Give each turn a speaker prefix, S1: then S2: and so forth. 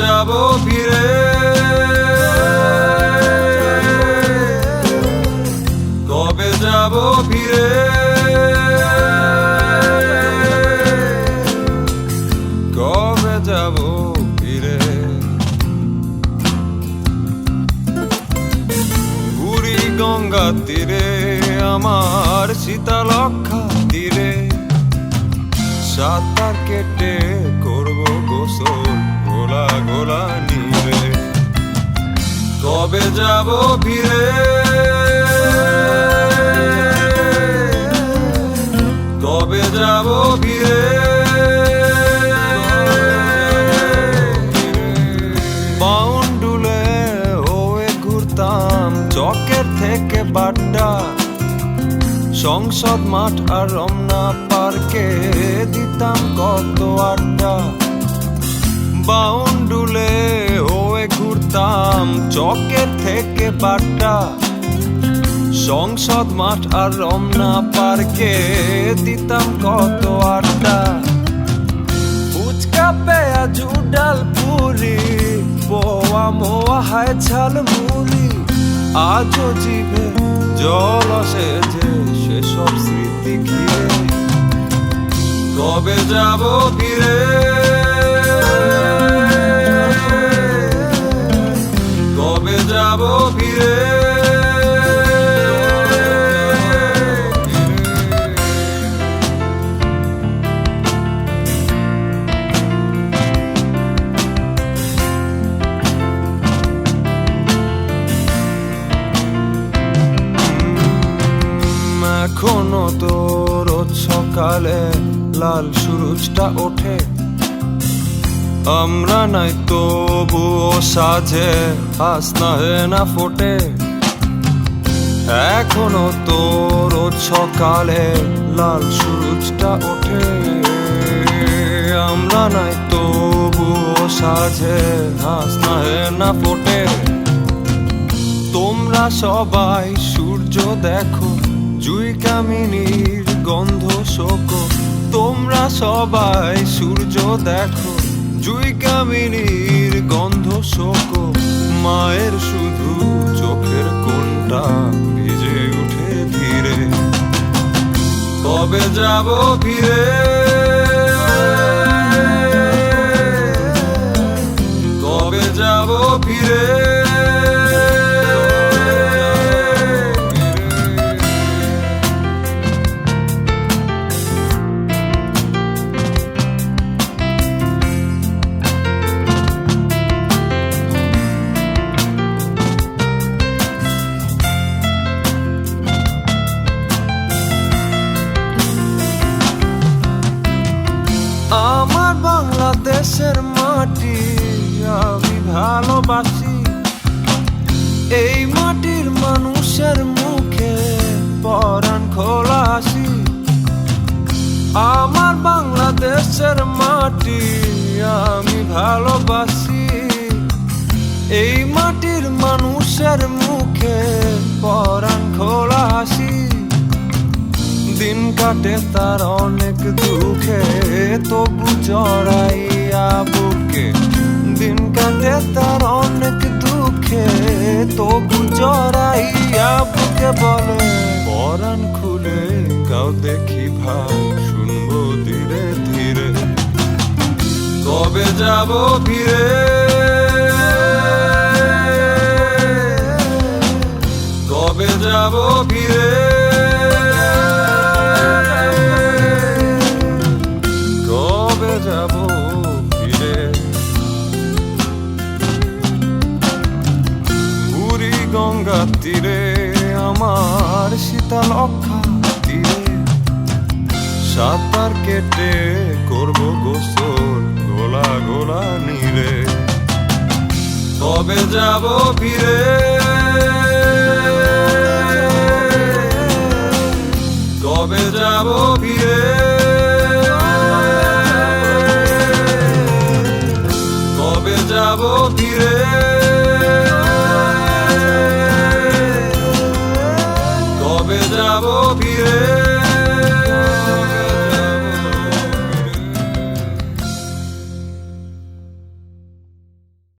S1: যাব ফিরে। কবে যাব ফিরে? কবে যাব ফিরে? বুড়ি গঙ্গা তীরে, আমার শীতলক্ষা তীরে, সাঁতার কেটে করব গোসল। গোলা গোলা নিরে। কবে যাব ফিরে? কবে যাব ফিরে? বাউন্ডুলে ওয়ে ঘুরতাম চকের থেকে বাড্ডা। সংসদ মাঠ আর রমনা পার্কে দিতাম কত আড্ডা। বাউন্ডুলে, ওয়ে ঘুরতাম চকের থেকে বাড্ডা সংসদ মাঠ আর রমনা পার্কে দিতাম কত আড্ডা। ফুচকা পেয়া জুডাল পুরি, পোয়া, মোয়া, হায়, ছাল, মুড়ি। আজও জিভে জল আসে যে সেসব স্মৃতি ঘিরে। কবে যাব ফিরে? যাব ফিরে। এখনও তো রোজ সকালে লাল সুরুজটা ওঠে। আমরা নাই তবুও সাজে হাসনা না ফোটে। এখনও তো রোজ সকালে লাল সুরুজটা ওঠে। আমরা নাই তবুও সাজে হাসনা না ফোটে। তোমরা সবাই সূর্য দেখো, জুই কামিনীর গন্ধ শোকো। তোমরা সবাই সূর্য দেখো জুই কামিনীর গন্ধ শোক মায়ের শুধু চোখের কোনটা ভিজে উঠে ধীরে। কবে যাব ফিরে? বাংলাদেশের মাটি, আমি ভালোবাসি। এই মাটির মানুষের মুখে পরাণ খোলা আমার বাংলাদেশের মাটি, আমি ভালোবাসি। এই মাটির মানুষের মুখে পরাণ খোলা দিন কাটে তার অনেক দুঃখে, তবু জড়াইয়া বুকে দিন তার অনেক দুঃখে তবু জড়াইয়া বুকে বলে পরাণ খুলে গাও দেখি ভাই শুনব ধীরে ধীরে কবে যাব ফিরে কবে যাব ফিরে কবে যাব আমার শীতল অক্ষা তীরে সাঁতার কেটে করব গোসল গোলা গোলা নিরে কবে যাব ফিরে? কবে যাব ফিরে? কবে যাব ফিরে